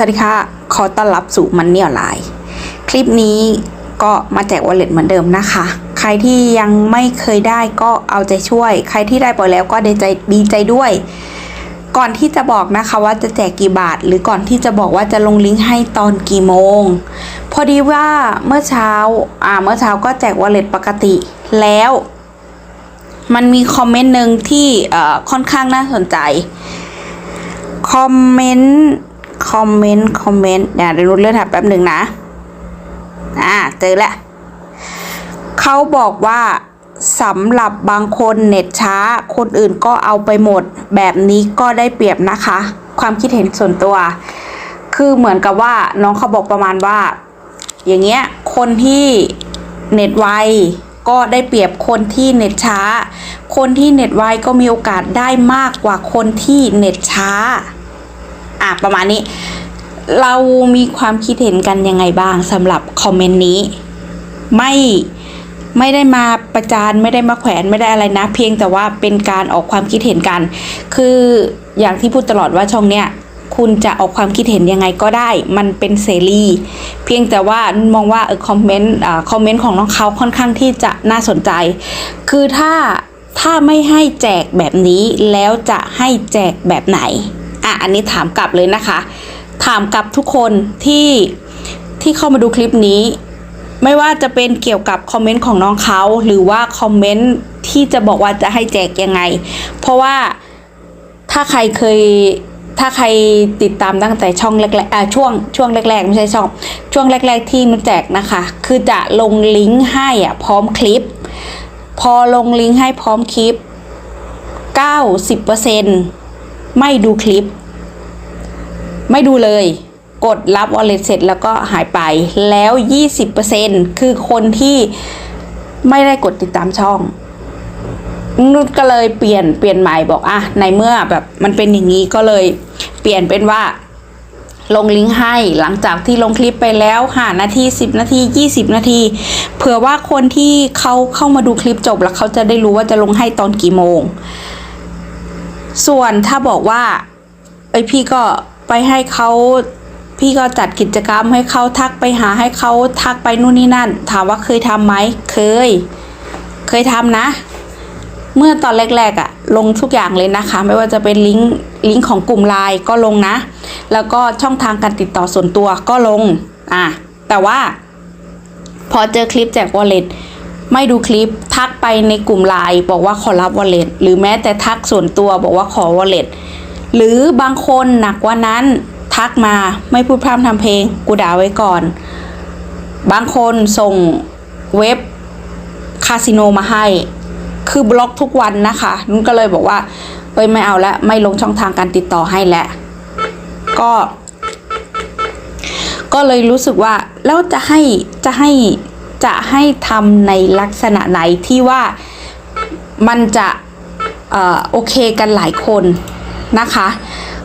สวัสดีค่ะ ขอต้อนรับสู่มันนี่ออนไลน์ คลิปนี้ก็มาแจกวอลเล็ตเหมือนเดิมนะคะ ใครที่ยังไม่เคยได้ก็เอาใจช่วย ใครที่ได้ไปแล้วก็ดีใจดีใจด้วย ก่อนที่จะบอกนะคะว่าจะแจกกี่บาท หรือก่อนที่จะบอกว่าจะลงลิงก์ให้ตอนกี่โมง พอดีว่าเมื่อเช้า อ่า เมื่อเช้าก็แจกวอลเล็ตปกติแล้ว มันมีคอมเมนต์หนึ่งที่ค่อนข้างน่าสนใจ คอมเมนต์ คอมเมนต์คอมเมนต์เดี๋ยวเดี๋ยวรุดเลื่อนถับแป๊บหนึ่งนะ อ่าเจอแล้วเขาบอกว่าสำหรับบางคนเน็ตช้า คนอื่นก็เอาไปหมด แบบนี้ก็ได้เปรียบนะคะ ความคิดเห็นส่วนตัว คือเหมือนกับว่าน้องเขาบอกประมาณว่า อย่างเงี้ยคนที่เน็ตไวก็ได้เปรียบคนที่เน็ตช้า คนที่เน็ตไวก็มีโอกาสได้มากกว่าคนที่เน็ตช้า อะประมาณนี้ เรามีความคิดเห็นกันยังไงบ้างสำหรับคอมเมนต์นี้ ไม่ไม่ได้มาประจานไม่ได้มาแขวนไม่ได้อะไรนะ เพียงแต่ว่าเป็นการออกความคิดเห็นกัน คืออย่างที่พูดตลอดว่าช่องเนี้ยคุณจะออกความคิดเห็นยังไงก็ได้ มันเป็นเสรี เพียงแต่ว่ามองว่าเออคอมเมนต์อคอมเมนต์ของน้องเขาค่อนข้างที่จะน่าสนใจ คือถ้าถ้าไม่ให้แจกแบบนี้แล้วจะให้แจกแบบไหน อะอันนี้ถามกลับเลยนะคะ ถามกลับทุกคนที่ที่เข้ามาดูคลิปนี้ ไม่ว่าจะเป็นเกี่ยวกับคอมเมนต์ของน้องเขาหรือว่าคอมเมนต์ที่จะบอกว่าจะให้แจกยังไง เพราะว่าถ้าใครเคยถ้าใครติดตามตั้งแต่ช่องแรกๆอ่าช่วงช่วงแรกๆไม่ใช่ช่อง ช่วงแรก ๆ ที่มันแจกนะคะ คือจะลงลิงก์ให้อะพร้อมคลิป พอลงลิงก์ให้พร้อมคลิป 90% ไม่ดูคลิป ไม่ดูเลย กดรับ wallet เสร็จแล้วก็หายไปแล้ว 20%คือคนที่ไม่ได้กดติดตามช่องนุชก็เลยเปลี่ยนเปลี่ยนใหม่บอกอะในเมื่อแบบมันเป็นอย่างนี้ก็เลยเปลี่ยนเป็นว่า ลงลิงก์ให้หลังจากที่ลงคลิปไปแล้ว5นาที 10 นาที 20 นาที เผื่อว่าคนที่เขาเข้ามาดูคลิปจบแล้วเขาจะได้รู้ว่าจะลงให้ตอนกี่โมง ส่วนถ้าบอกว่าไอพี่ก็ไปให้เขาพี่ก็จัดกิจกรรมให้เขาทักไปหาให้เขาทักไปนู่นนี่นั่น ถามว่าเคยทำไหมเคย เคยทำนะ เมื่อตอนแรกๆอะ่ะ ลงทุกอย่างเลยนะคะ ไม่ว่าจะเป็นลิงก์ลิงก์ของกลุ่มไลน์ก็ลงนะ แล้วก็ช่องทางการติดต่อส่วนตัวก็ลงอะแต่ว่า พอเจอคลิปแจกวอลเล็ต ไม่ดูคลิปทักไปในกลุ่มไลน์บอกว่าขอรับวอลเล็ตหรือแม้แต่ทักส่วนตัวบอกว่าขอวอลเล็ตหรือบางคนหนักกว่านั้นทักมาไม่พูดพร่ำทำเพลงกูด่าไว้ก่อน บางคนส่งเว็บคาสิโนมาให้ คือบล็อกทุกวันนะคะนุ่นก็เลยบอกว่าเอ้ยไม่เอาล้วไม่ลงช่องทางการติดต่อให้แล้วก็ ก็เลยรู้สึกว่าแล้วจะให้จะให้ จะให้ทำในลักษณะไหนที่ว่ามันจะออโอเคกันหลายคนนะคะ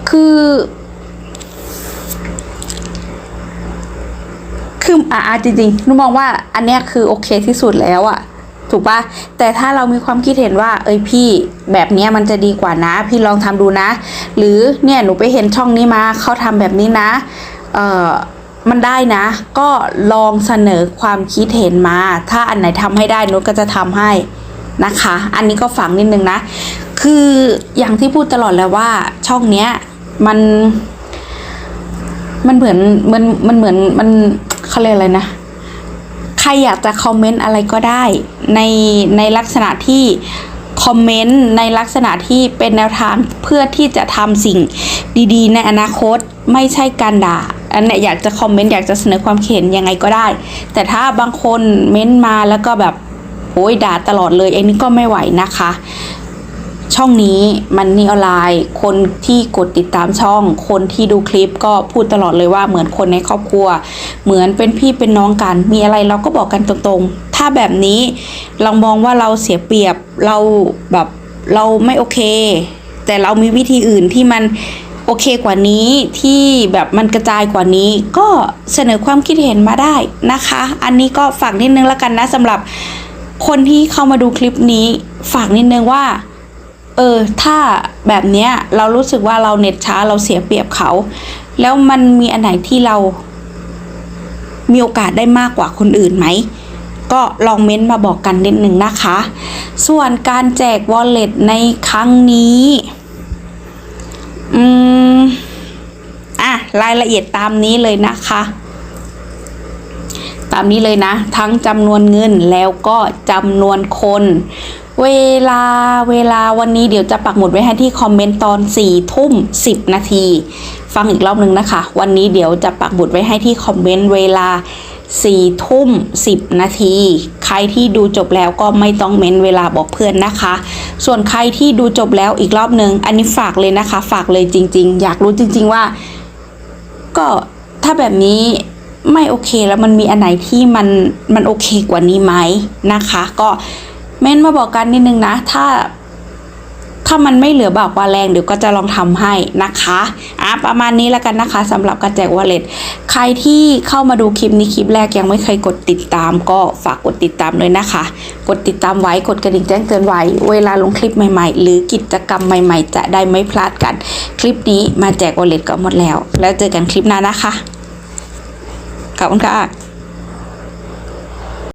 คือ คืออ่าจริงๆนุมองว่าอันเนี้ยคือโอเคที่สุดแล้วอะถูกปะแต่ถ้าเรามีความคิดเห็นว่า เอ้ยพี่แบบนี้มันจะดีกว่านะ พี่ลองทำดูนะ หรือเนี่ยหนูไปเห็นช่องนี้มาเขาทำแบบนี้นะ เอ่อ มันได้นะ ก็ลองเสนอความคิดเห็นมา ถ้าอันไหนทำให้ได้นุชก็จะทำให้นะคะ อันนี้ก็ฝังนิดนึงนะ คืออย่างที่พูดตลอดแล้วว่าช่องเนี้ยมัน มันเหมือนมันมันเหมือนมันเขาเรียกอะไรนะใครอยากจะคอมเมนต์อะไรก็ได้ ในในลักษณะที่คอมเมนต์ในลักษณะที่เป็นแนวทางเพื่อที่จะทำสิ่งดีๆ ในอนาคตไม่ใช่การด่า อันเนี้ยอยากจะคอมเมนต์อยากจะเสนอความเห็นยังไงก็ได้ แต่ถ้าบางคนเม้นมาแล้วก็แบบโอ้ยด่าตลอดเลยอันนี้ก็ไม่ไหวนะคะ ช่องนี้มันนี่ออนไลน์ คนที่กดติดตามช่อง คนที่ดูคลิปก็พูดตลอดเลยว่าเหมือนคนในครอบครัว เหมือนเป็นพี่เป็นน้องกัน มีอะไรเราก็บอกกันตรงๆ ถ้าแบบนี้เรามองว่าเราเสียเปรียบเราแบบเราไม่โอเค แต่เรามีวิธีอื่นที่มัน โอเคกว่านี้ที่แบบมันกระจายกว่านี้ก็เสนอความคิดเห็นมาได้นะคะ อันนี้ก็ฝากนิดนึงแล้วกันนะสำหรับคนที่เข้ามาดูคลิปนี้ ฝากนิดนึงว่าเออถ้าแบบเนี้ยเรารู้สึกว่าเราเน็ตช้าเราเสียเปรียบเขา แล้วมันมีอันไหนที่เรา มีโอกาสได้มากกว่าคนอื่นไหมก็ลองเม้นต์มาบอกกันนิดหนึ่งนะคะ ส่วนการแจก wallet ในครั้งนี้ อืมอะรายละเอียดตามนี้เลยนะคะ ตามนี้เลยนะ ทั้งจำนวนเงินแล้วก็จำนวนคน เวลาเวลาวันนี้เดี๋ยวจะปักหมุดไว้ให้ที่คอมเมนต์ตอน4ทุ่ม10 นาที ฟังอีกรอบหนึ่งนะคะ วันนี้เดี๋ยวจะปักหมุดไว้ให้ที่คอมเมนต์เวลา 4ทุ่ม 10 นาที ใครที่ดูจบแล้วก็ไม่ต้องเม้นเวลาบอกเพื่อนนะคะ ส่วนใครที่ดูจบแล้วอีกรอบหนึ่งอันนี้ฝากเลยนะคะ ฝากเลยจริง ๆ อยากรู้จริง ๆว่า ก็ถ้าแบบนี้ไม่โอเคแล้วมันมีอันไหนที่มันมันโอเคกว่านี้ไหมนะคะ ก็เม้นมาบอกกันนิดนึงนะ ถ้า ถ้ามันไม่เหลือบากว่าแรงเดี๋ยวก็จะลองทำให้นะคะอะประมาณนี้แล้วกันนะคะสำหรับการแจกวอลเล็ตใครที่เข้ามาดูคลิปนี้คลิปแรกยังไม่เคยกดติดตาม ก็ฝากกดติดตามเลยนะคะ กดติดตามไว้กดกระดิ่งแจ้งเตือนไว้ เวลาลงคลิปใหม่ๆ หรือกิจกรรมใหม่ ๆ จะได้ไม่พลาดกัน คลิปนี้มาแจกวอลเล็ตก็หมดแล้ว แล้วเจอกันคลิปหน้านะคะขอบคุณค่ะ